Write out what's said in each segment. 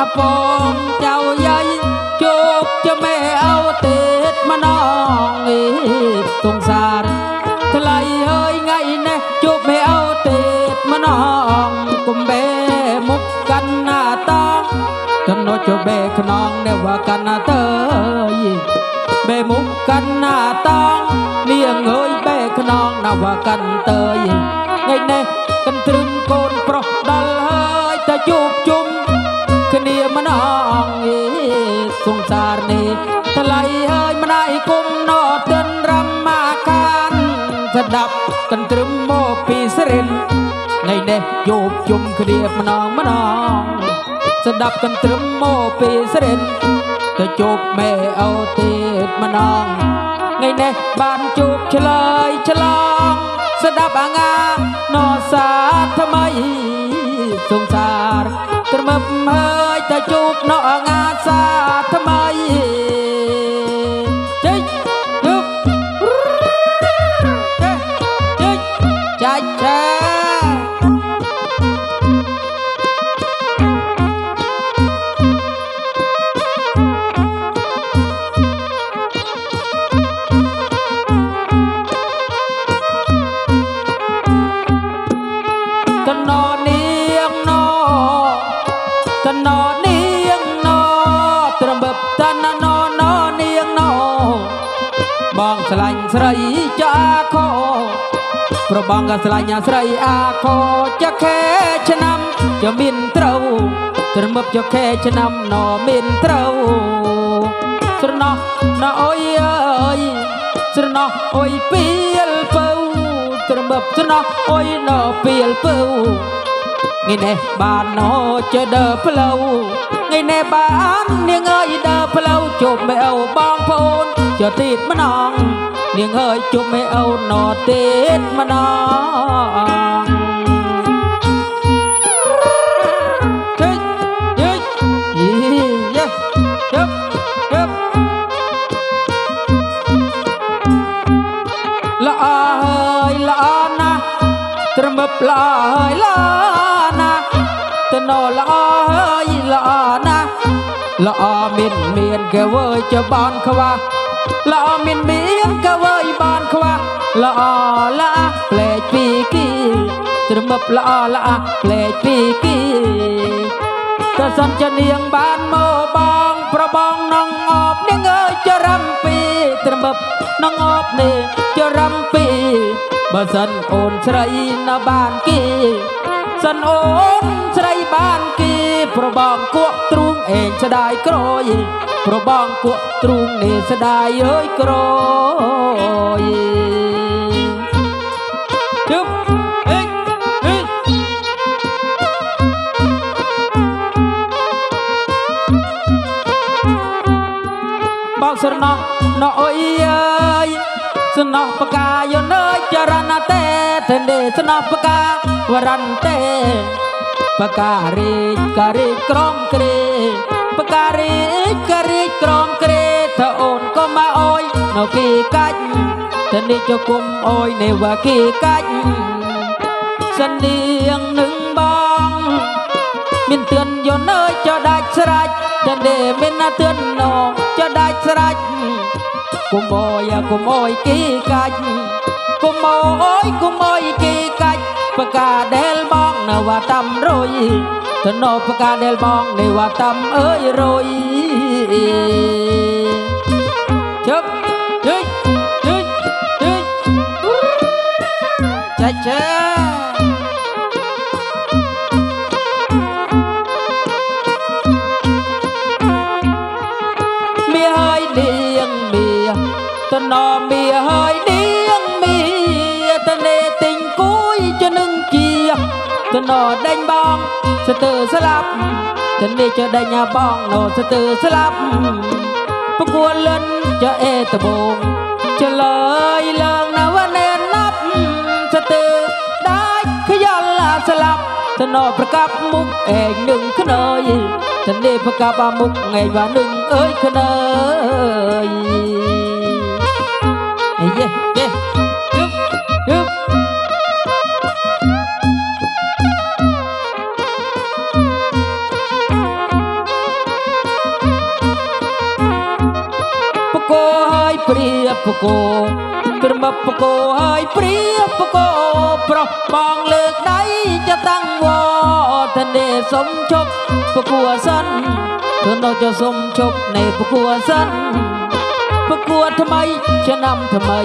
ទ្រឹមអបងចៅយាយជោគជាមេអូទេតម្នងអេសងសារថ្លៃហើយថ្ងៃនេះជោគមេអូទេតម្នងគុំបេមុខកាន់ណាតងចំណុចជបេខ្នងនៅវាកាន់ណាតើយបេមុខកាន់ណាតងនាងអើយបេខ្នងនវកាន់តើយថ្ងៃនេះកន្ទ្រឹម ស្ដាប់កន្ទ្រឹមមកពីស្រិនថ្ងៃនេះជួបជុំគ្នាម្ដងម្ដងស្ដាប់កន្ទ្រឹមមកពីស្រិនទៅជួបមេអូទេតម្ដងថ្ងៃនេះបានជួបឆ្លើយឆ្លងស្ដាប់អាងាណោសាថ្មីសងសារត្រមឹបហើយទៅជួបណោអាងាសា ប្របងក៏ស្លាញ់អាស្រីអាខោចាខែឆ្នាំจะមានត្រូវត្រមឹបចាខែឆ្នាំណោមានត្រូវស្រណោះណោអើយអើយស្រណោះអុយពីលពៅត្រមឹបស្នោះអុយណោពីលពៅថ្ងៃនេះបានណោចេះដើរផ្លូវថ្ងៃនេះបាននាងអើយដើរផ្លូវជប់មេអូបងប្អូនចទីតម្ដង នាងអើយជប់មេអូណោទីតម្ដងជិចជិចយីយេជប់ជប់ល្អហើយល្អណាស់ត្រមឹបល្អហើយល្អណាស់ទៅណោល្អហើយល្អណាស់ល្អមានមានកវើយចបនខ្វះ ល្អមានមានកវើយបនខ្វះល្អល្អផ្លែកពីគីត្រមឹបល្អល្អផ្លែកពីគីក៏សន្តានាងបានមកបងប្របងនងអបនាងអើយចរំពីត្រមឹបនងអបនេះចរំពីបើសិនអូនស្រីនៅបានគីសិនអូនស្រីបានគី ប្របងគក់ទ្រូងអេងស្ដាយក្រោយប្របងគក់ទ្រូងនេះស្ដាយអើយក្រោយជឹបអេអេបោកស្រណោះណអុយអើយស្រណោះបកាយនើយចរណតេទនេស្រណោះបកាវរន្តេ បការីកការីកក្រមក្រេបការីកការីកក្រមក្រេថាអូនក៏មកអុយនៅគីកាច់ទនេចគុំអុយនៅវាគីកាច់សនាងនឹងបងមានទឿនយន្តអើយចដាច់ស្រាច់តែដេមានណាទឿនណោចដាច់ស្រាច់គុំអើយគុំអើយគីកាច់គុំអើយគុំអើយគីកាច់បកាដែលបង នៅវ៉ាតាមរុយទៅណោបកាដែលបងនៅវ៉ាតាមអើយរុយជប់ជិចជិចជិចចាចាមៀ តណដេញបងស្ទើស្លាប់តនេចដេញបងណូស្ទើស្លាប់ប្រគួនលិនចអេតបងចលើយឡើងណវណែណាប់ស្ទើដាច់ខ្យល់អាស្លាប់តណប្រកាប់មុខឯងនឹងខ្នើយតនេះប្រកាបអាមុខថ្ងៃវ៉ានឹងអើយក្នើយអីយេ កោហើយព្រាបកោព្រមបកោហើយព្រាបកោប្រុសបងលើកដៃចតាំងវតនេសុំជប់បកួសិនទៅនៅចសុំជប់នៃបកួសិនបកួថ្មីឆ្នាំថ្មី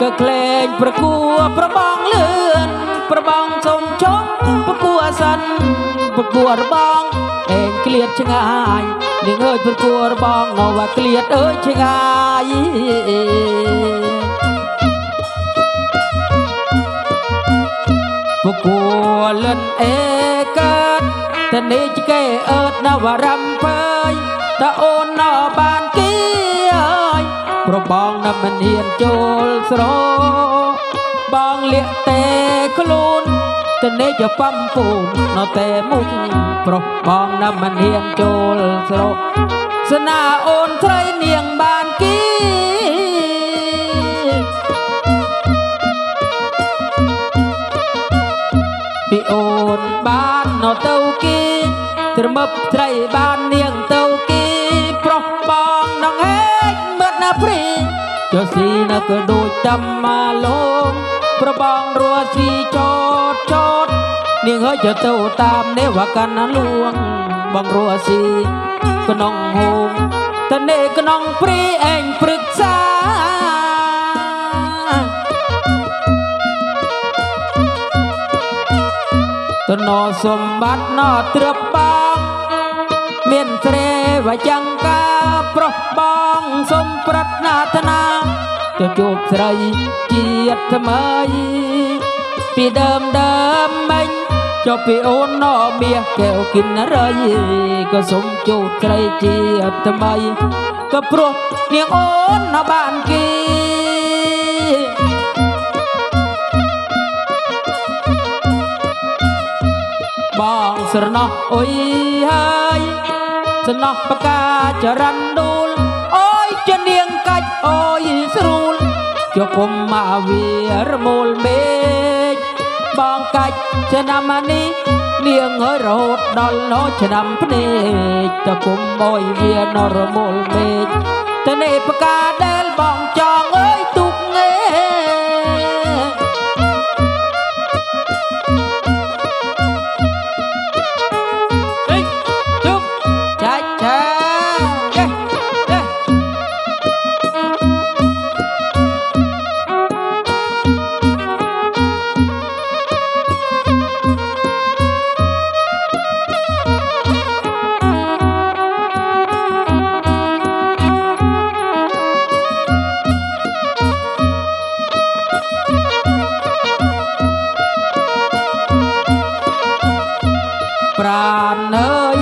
ក៏ក្លែងប្រគួប្របងលឿនប្របងសុំជប់ សិនបកួរបងអេងក្លៀតឆ្ងាយនាងអើយប្រគួរបងនៅว่าក្លៀតអើយឆ្ងាយពគួលិនអេកើតតនេះកែអើតនវរំពើយតអូនណបានគីអើយប្របងនមិនហ៊ានចូលស្របងលាក់តែខ្លួន តនេះចបំពូននៅតែមុខប្រុសបងនមិនហ៊ានចូលស្រស្នាអូនត្រីនាងបានគីពីអូនបាននៅទៅគីត្រមឹបត្រីបាននាងទៅគីប្រុសបងនងហេកមើលណាព្រីចុះស៊ីនៅក៏ដូចតាមម៉ាឡូងប្របងរួស៊ីចោតចោត នាងហើយចទៅតាមនេវកាន់ណាលួងបងរួស៊ីក្នុងហូមតនេក្នុងព្រីអែងព្រឹក្សាតណោសម្បត្តិណោត្រឹបបងមានត្រេវចង្កាប្រុសបងសុំប្រាថ្នាថ្នាទៅជួបស្រីជាតិថ្មីពីដើមដើមមិញ ចុះពីអូនណោមាសកែវគិនរៃក៏សុំជួបស្រីជាតិថ្មីក៏ព្រោះនាងអូនណោបានគីបងស្រណោះអុយហើយស្រណោះបកាចរណ្ឌូលអើយជានាងកាច់អើយស្រួលជាគុំមកវារមូលមេឃ បងកាច់ឆ្នាំនេះនាងហើយរហូតដល់ណោឆ្នាំភ្នែកតគុំអើយវានរមូលមេឃតនេះបកាដែ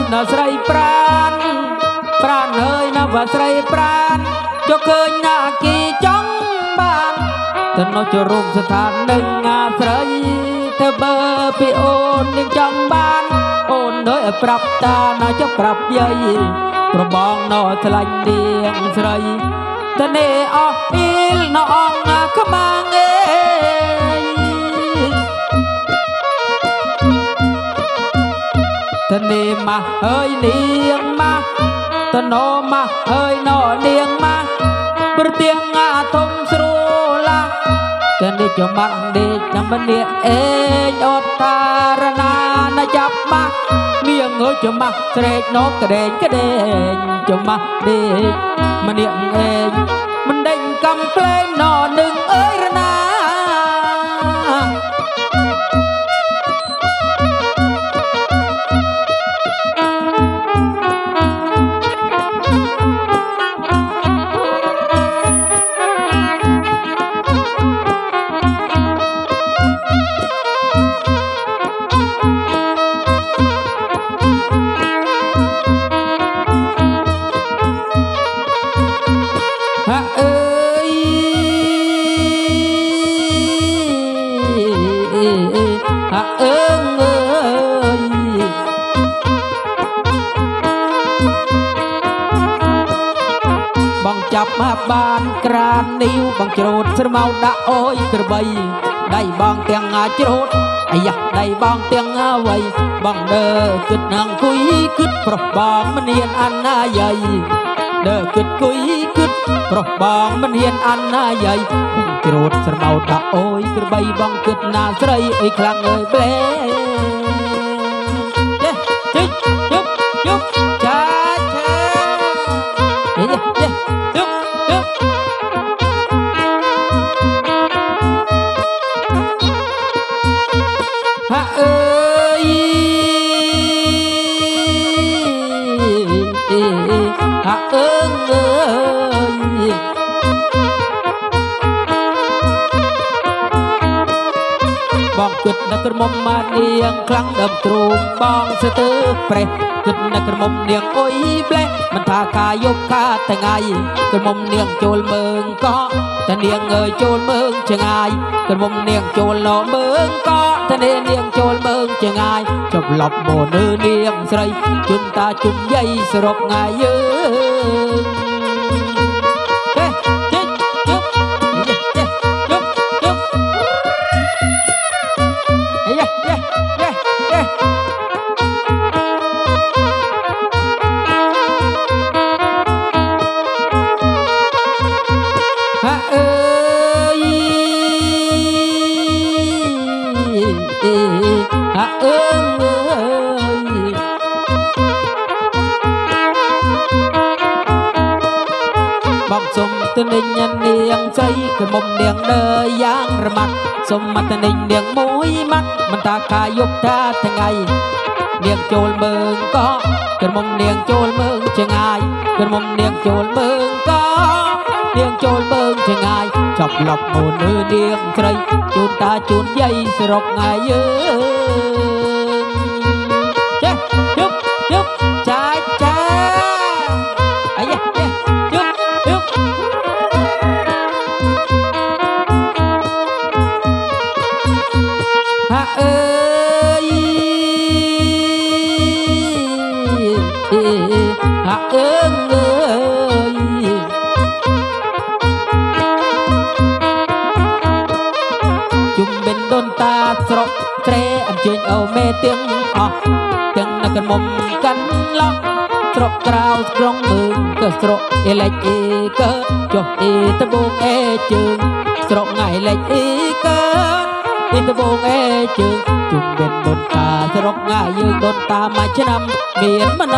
អើយនៅស្រីប្រានប្រានអើយនៅវស្រីប្រានចុះឃើញណាគីចង់បានទៅនៅជរុំស្ថាននឹងអាស្រីទៅបើពីអូននឹងចង់បានអូនអើយឲ្យប្រាប់តាណាចុះប្រាប់យាយប្របងនៅឆ្លាញ់នាងស្រីតនេអស់អ៊ីលនៅអង្គខ្មាងអេ thân đi mà hơi niềng mà thân nô mà hơi nọ niềng mà bır tiếng ngà thông sru la thân đi cho mặt đi nhằm bên địa ê nhọt ta ra na na chắp mà miệng ơi cho mặt srek nó cái đèn cái đèn cho mặt đi mà niệm ê mình đánh cầm lên nọ đừng ơi ra na ហា មៅដាក់អើយក្របីដៃបងទាំងអាចច្រូតអាយ៉ាដៃបងទាំងអ្វីបងដើគិតនឹងគុយគិតប្រុសបងមិនហ៊ានអណាយាយដើរគិតគុយគិតប្រុសបងមិនហ៊ានអន់ណាយាយពុំច្រូតបីបងគិតណាស្រីអើយខ្លាំងអើយប្លែចេះជិះជប់ជប់ គិតនៅក្រមុំម៉ានាងខ្លាំងដើមទ្រូងបងស្ទើរប្រេះគិតនៅក្រមុំនាងអុយផ្លេះមិនថាការយប់ខាថ្ងៃក្រមុំនាងចូលមើងក៏តែនាងអើយចូលមើងចងាយក្រមុំនាងចូលណមើងក៏តែនាងចូលមើងចងាយចប់ឡប់មកនៅនាងស្រីជន់តាជុំយាយសរុបងាយយើ Ha ơi ơi បងសុំទៅនិញនាងស្រីក្រមុំនាងដើរយ៉ាងរមាត់សុំមកទៅនិញនាងមួយម៉ាត់មិនតាខាយប់ថាថ្ងៃនាងចូលមើងក៏ក្រមុំនាងចូលមើងចងាយក្រមុំនាងចូលមើងក៏នាងចូលមើងចងាយចប់ឡប់មុនឺនាងស្រីជូនតាជូនយាយសរុបងាយយើ ង sọ krao krong mừng cơ sọ e lệch e cơ cho e tơ bông e chừng sọ ngày lệch e cơ អ៊ីនដបងអេជើងជុំបិនដូនតាសរុបងាយយើងដូនតាមួយឆ្នាំមានម្ដ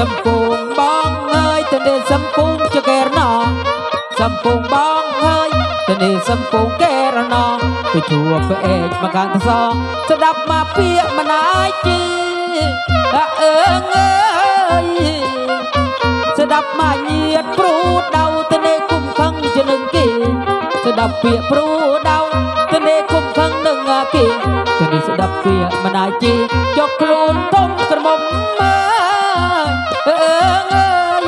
Tên đi xâm phùng bong ơi Tên đi xâm phùng cho kẻ nọ Xâm phùng bong ơi Tên đi xâm phùng kẻ nọ Tôi chùa phải ếch mà càng thật so Sẽ đập mà phía mà nái chi À ơn ơi ស្ដាប់មកញៀតព្រូដៅទៅនេគុំខឹងជានឹងគេស្ដាប់ពាក្យព្រូដៅទៅនេគុំខឹងនឹងគេទៅនេះស្ដាប់ពាក្យមិនអាចជីយកខ្លួនធំក្រមុំ អើយអើអើយ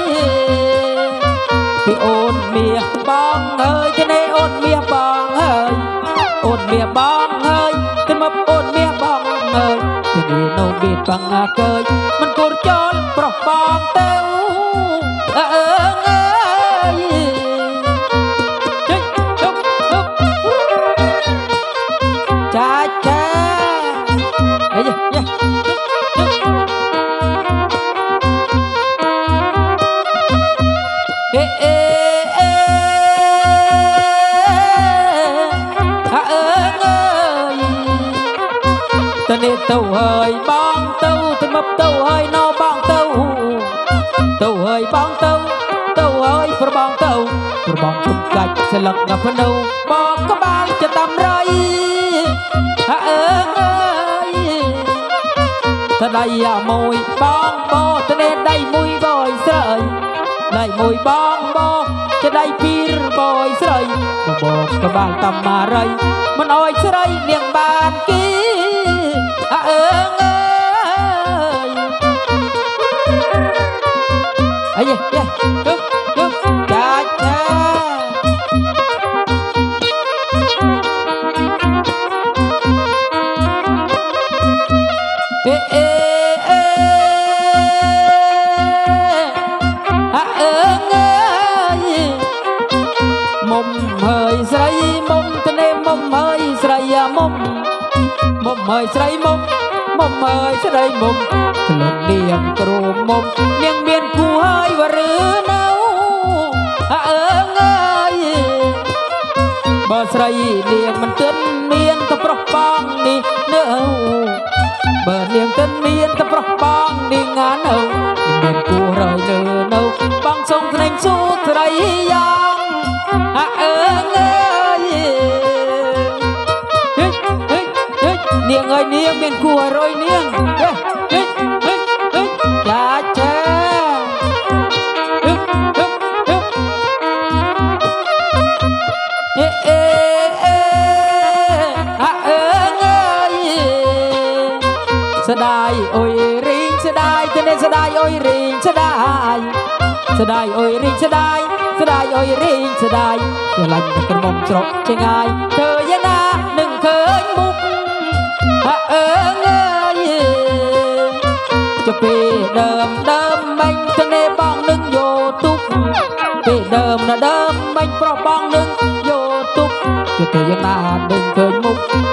ពីអូនមាសបងអើយទៅនេអូនមាសបងអើយអូនមាសបងអើយទៅមកអូនមាសបងអើយទៅនេះនៅមានបងកើយមិនកូនចោលប្រុសបងទៅ ទៅនេះទៅហើយបងទៅទៅមកទៅហើយណោបងទៅទៅហើយបងទៅទៅហើយប្របងទៅប្របងជុំកាច់ស្លឹកណាភ្នៅបងក៏បានចតាមរៃអើអើអើយទៅដៃអាមួយបងបោទៅនេះដៃមួយបយស្រីែកមួយបងបងចដៃពីរបយស្រីបងក្បាលតាមម៉ារីមិនអោយស្រីនាងបានគីអើអើងអើយអាយយ៉ា រីមុំខ្លួននាងគ្រូមុំនាងមានគូហើយវឬនៅអាអើងអើយបើស្រីនាងមិនទិនមានតែប្រុសបងនេះនៅបើនាងទិនមានតែប្រុសបងនេះងានៅមានគូហើយនៅនៅបងសុំភ្នែកសួរស្រីយ៉ាងអាអើងអើយហេហេហេនាងអើយនាងមានគួរឲ្យរយនាង ស្ដាយអុយរីងស្ដាយទៅនេះស្ដាយអុយរីងស្ដាយស្ដាយអុយរីងស្ដាយស្ដាយអុយរីងស្ដាយស្រឡាញ់តែក្រមុំច្រកឆ្ងាយធ្វើយ៉ាងណានឹងឃើញមុខអាអើងអើយចុះពេលដើមដើមមិញទៅនេះបងនឹងយកទុកពេលដើមណាដើមមិញប្រុសបងនឹងយកទុកចុះធ្វើយ៉ាងណានឹងឃើញមុខ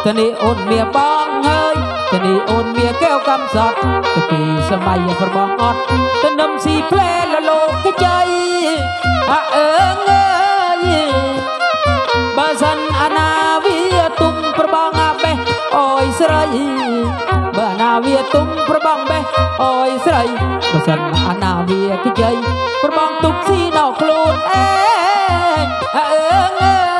ត់ទៅនេះអូនមៀបងអើយទៅនេះអូនមៀកែវកំសត់ទៅពីសម័យប្របងអត់ទៅនំស៊ីផ្លែលលោកកជ័យអាអើងអើយបើសិនអាណាវាទុំប្របងអាបេះអើយស្រីបើអាណាវាទុំប្របងបេះអើយស្រីបើសិនអាណាវាកជ័យប្របងទុកស៊ីដល់ខ្លួនអេងអើងអើយ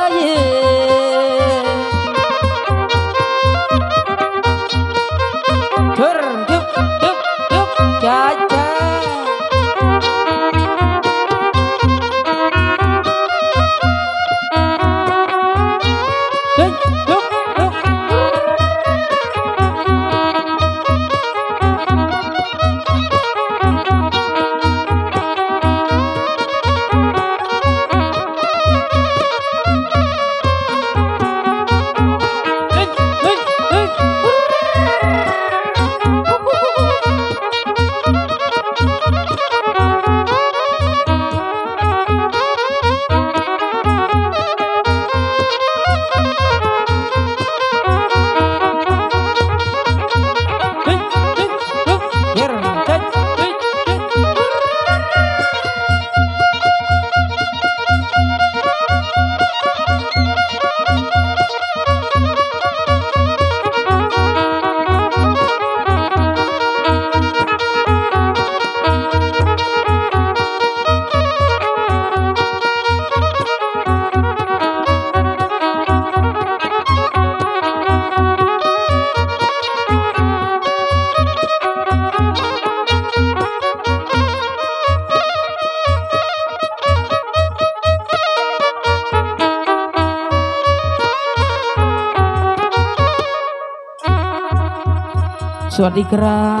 วัสดีครับ